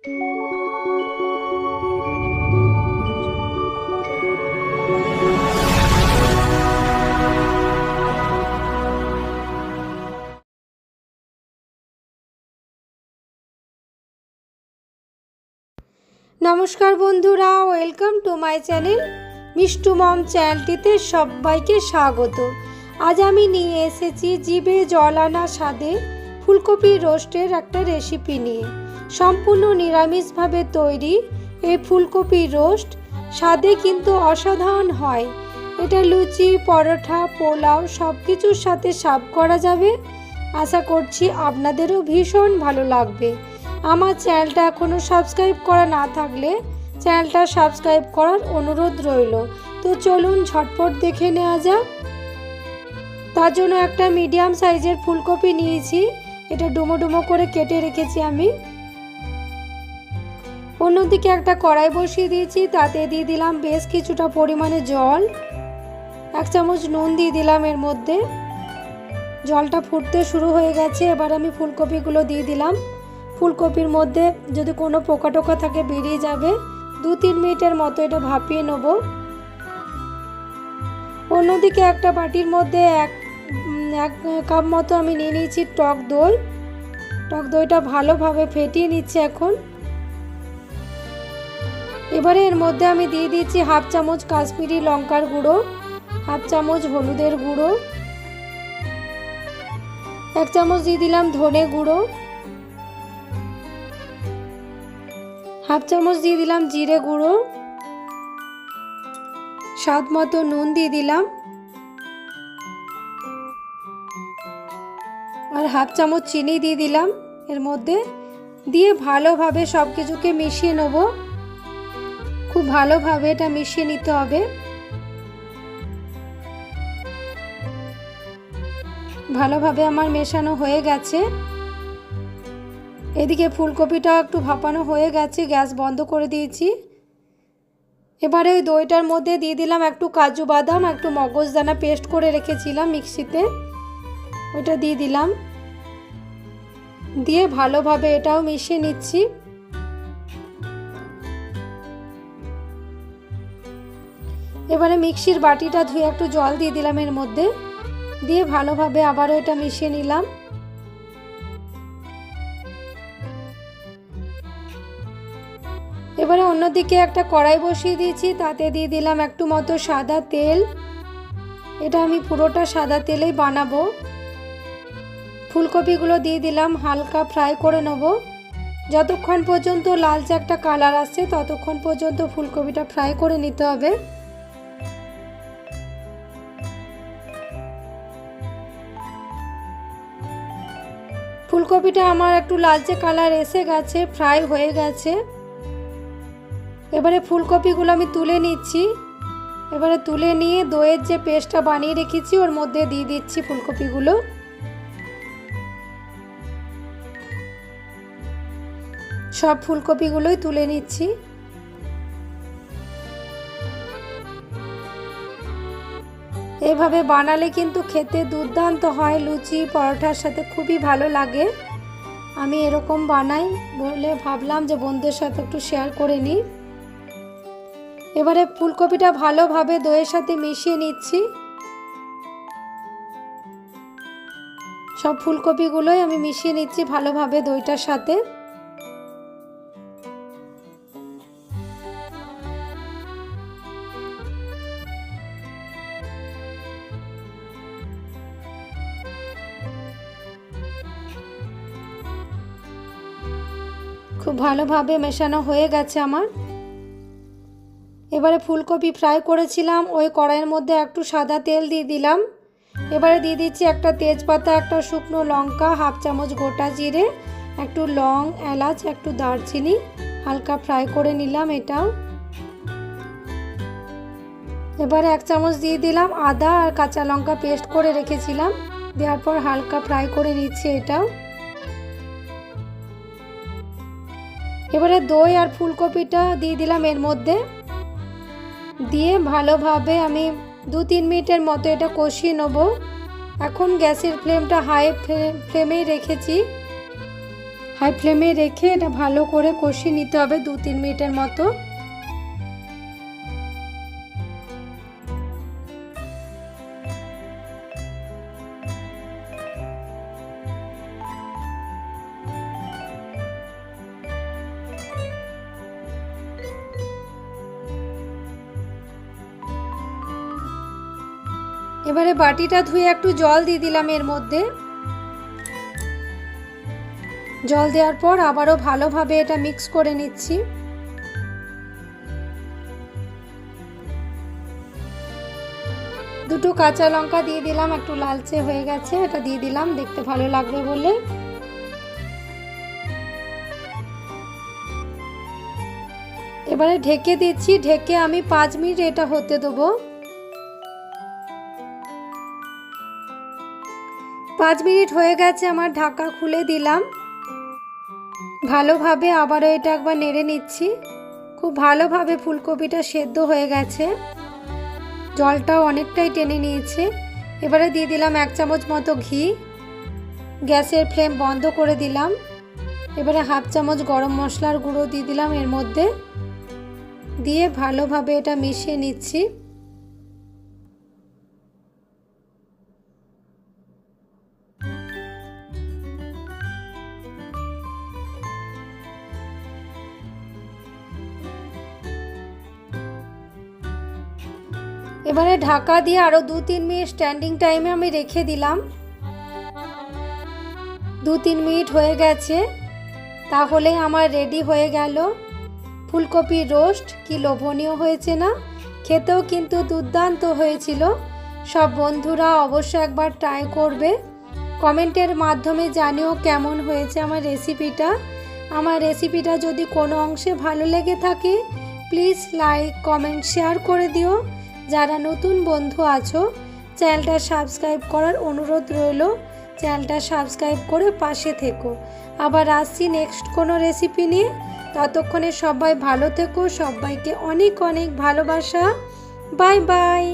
নমস্কার বন্ধুরা welcome to my channel Mishtu mom চ্যানেলটিতে সবাইকে স্বাগত। আজ আমি নিয়ে এসেছি জিভে জল আনা স্বাদে ফুলকপি রোস্টের একটা রেসিপি নিয়ে সম্পূর্ণ নিরামিষভাবে তৈরি এই ফুলকপি রোস্ট স্বাদে কিন্তু অসাধারণ হয়। এটা লুচি, পরোটা, পোলাও সব কিছুর সাথে সার্ভ করা যাবে। আশা করছি আপনাদেরও ভীষণ ভালো লাগবে। আমার চ্যানেলটা এখনও সাবস্ক্রাইব করা না থাকলে চ্যানেলটা সাবস্ক্রাইব করার অনুরোধ রইল। তো চলুন ঝটপট দেখে নেওয়া যাক। তার জন্য একটা মিডিয়াম সাইজের ফুলকপি নিয়েছি। এটা ডুমো ডুমো করে কেটে রেখেছি আমি। অন্যদিকে একটা কড়াই বসিয়ে দিয়েছি, তাতে দিয়ে দিলাম বেশ কিছুটা পরিমাণে জল। এক চামচ নুন দিয়ে দিলাম এর মধ্যে। জলটা ফুটতে শুরু হয়ে গেছে, এবার আমি ফুলকপিগুলো দিয়ে দিলাম। ফুলকপির মধ্যে যদি কোনো পোকা টোকা থাকে বেরিয়ে যাবে দু তিন মিনিটের মতো এটা ভাপিয়ে নেব। অন্যদিকে একটা বাটির মধ্যে এক এক কাপ মতো আমি নিয়ে নিয়েছি টক দই। টক দইটা ভালোভাবে ফেটিয়ে নিচ্ছি এখন। এবারে এর মধ্যে আমি দিয়ে দিচ্ছি হাফ চামচ কাশ্মীরি লঙ্কার গুঁড়ো, হাফ চামচ হলুদের গুঁড়ো, এক চামচ দিয়ে দিলাম ধনে গুঁড়ো, হাফ চামচ দিয়ে দিলাম জিরে গুঁড়ো, স্বাদ মতো নুন দিয়ে দিলাম। আর হাফ চামচ চিনি দিয়ে দিলাম এর মধ্যে। দিয়ে ভালোভাবে সব কিছুকে মিশিয়ে নেব। খুব ভালোভাবে এটা মিশিয়ে নিতে হবে। ভালোভাবে আমার মেশানো হয়ে গেছে। এদিকে ফুলকপিটাও একটু ভাপানো হয়ে গেছে, গ্যাস বন্ধ করে দিয়েছি। এবারে ওই দইটার মধ্যে দিয়ে দিলাম একটু কাজু বাদাম, একটু মগজদানা পেস্ট করে রেখেছিলাম মিক্সিতে। ওইটা দিয়ে দিলাম। দিয়ে ভালোভাবে এটাও মিশিয়ে নিচ্ছি। এবারে মিক্সির বাটিটা ধুয়ে একটু জল দিয়ে দিলাম এর মধ্যে। দিয়ে ভালোভাবে আবারও এটা মিশিয়ে নিলাম। এবারে অন্যদিকে একটা কড়াই বসিয়ে দিয়েছি, তাতে দিয়ে দিলাম একটু মতো সাদা তেল। এটা আমি পুরোটা সাদা তেলেই বানাবো। ফুলকপিগুলো দিয়ে দিলাম, হালকা ফ্রাই করে নেব। যতক্ষণ পর্যন্ত লালচে একটা কালার আসছে, ততক্ষণ পর্যন্ত ফুলকপিটা ফ্রাই করে নিতে হবে। ফুলকপিটা আমার একটু লালচে কালার এসে গেছে, ফ্রাই হয়ে গেছে। এবারে ফুলকপিগুলো আমি তুলে নিচ্ছি। এবারে তুলে নিয়ে দইয়ের যে পেস্টটা বানিয়ে রেখেছি, ওর মধ্যে দিয়ে দিচ্ছি ফুলকপিগুলো। সব ফুলকপিগুলোই তুলে নিচ্ছি। এভাবে বানালে কিন্তু খেতে দুর্দান্ত হয়, লুচি, পরোটার সাথে খুবই ভালো লাগে। আমি এরকম বানাই বলে ভাবলাম যে বন্ধুদের সাথে একটু শেয়ার করে নিই। এবারে ফুলকপিটা ভালোভাবে দইয়ের সাথে মিশিয়ে নিচ্ছি। সব ফুলকপিগুলোই আমি মিশিয়ে নিচ্ছি ভালোভাবে দইটার সাথে। খুব ভালোভাবে মেশানো হয়ে গেছে আমার। এবারে ফুলকপি ফ্রাই করেছিলাম, ওই কড়াইয়ের মধ্যে একটু সাদা তেল দিয়ে দিলাম। এবারে দিয়ে দিচ্ছি একটা তেজপাতা, একটা শুকনো লঙ্কা, হাফ চামচ গোটা জিরে, একটু লং, এলাচ, একটু দারচিনি, হালকা ফ্রাই করে নিলাম এটাও। এবারে এক চামচ দিয়ে দিলাম আদা আর কাঁচা লঙ্কা পেস্ট করে রেখেছিলাম, দেওয়ার পর হালকা ফ্রাই করে নিচ্ছি এটাও। এবারে দই আর ফুলকপিটা দিয়ে দিলাম এর মধ্যে। দিয়ে ভালোভাবে আমি দু তিন মিনিটের মতো এটা কষিয়ে নেব। এখন গ্যাসের ফ্লেমটা হাই ফ্লেমেই রেখেছি। হাই ফ্লেমে রেখে এটা ভালো করে কষিয়ে নিতে হবে দু তিন মিনিটের মতো। এবারে বাটিটা ধুয়ে একটু জল দিয়ে দিলাম এর মধ্যে। জল দেওয়ার পর আবারও ভালোভাবে এটা মিক্স করে নিচ্ছি। দুটো কাঁচা লঙ্কা দিয়ে দিলাম, একটু লালচে হয়ে গেছে, এটা দিয়ে দিলাম, দেখতে ভালো লাগবে বলে। এবারে ঢেকে দিচ্ছি, ঢেকে আমি পাঁচ মিনিট এটা হতে দেবো। পাঁচ মিনিট হয়ে গেছে, আমার ঢাকা খুলে দিলাম। ভালোভাবে আবারও এটা একবার নেড়ে নিচ্ছি। খুব ভালোভাবে ফুলকপিটা সেদ্ধ হয়ে গেছে। জলটাও অনেকটাই টেনে নিয়েছে। এবারে দিয়ে দিলাম এক চামচ মতো ঘি। গ্যাসের ফ্লেম বন্ধ করে দিলাম। এবারে হাফ চামচ গরম মশলার গুঁড়ো দিয়ে দিলাম এর মধ্যে। দিয়ে ভালোভাবে এটা মিশিয়ে নিচ্ছি। এবারে ঢাকা দিয়ে আরও দু তিন মিনিট স্ট্যান্ডিং টাইমে আমি রেখে দিলাম। দু তিন মিনিট হয়ে গেছে। তাহলে আমার রেডি হয়ে গেল। ফুলকপির রোস্ট কি লোভনীয় হয়েছে না? খেতেও কিন্তু দুর্দান্ত হয়েছিল। সব বন্ধুরা অবশ্য একবার ট্রাই করবে। কমেন্টের মাধ্যমে জানিও কেমন হয়েছে আমার রেসিপিটা আমার রেসিপিটা যদি কোনো অংশে ভালো লেগে থাকে প্লিজ লাইক কমেন্ট শেয়ার করে দিও। যারা নতুন বন্ধু আছো, চ্যানেলটা সাবস্ক্রাইব করার অনুরোধ রইল। চ্যানেলটা সাবস্ক্রাইব করে পাশে থেকো। আবার আসছি নেক্সট কোনো রেসিপি নিয়ে। ততক্ষণে সবাই ভালো থেকো, সবাইকে অনেক অনেক ভালোবাসা। Bye bye.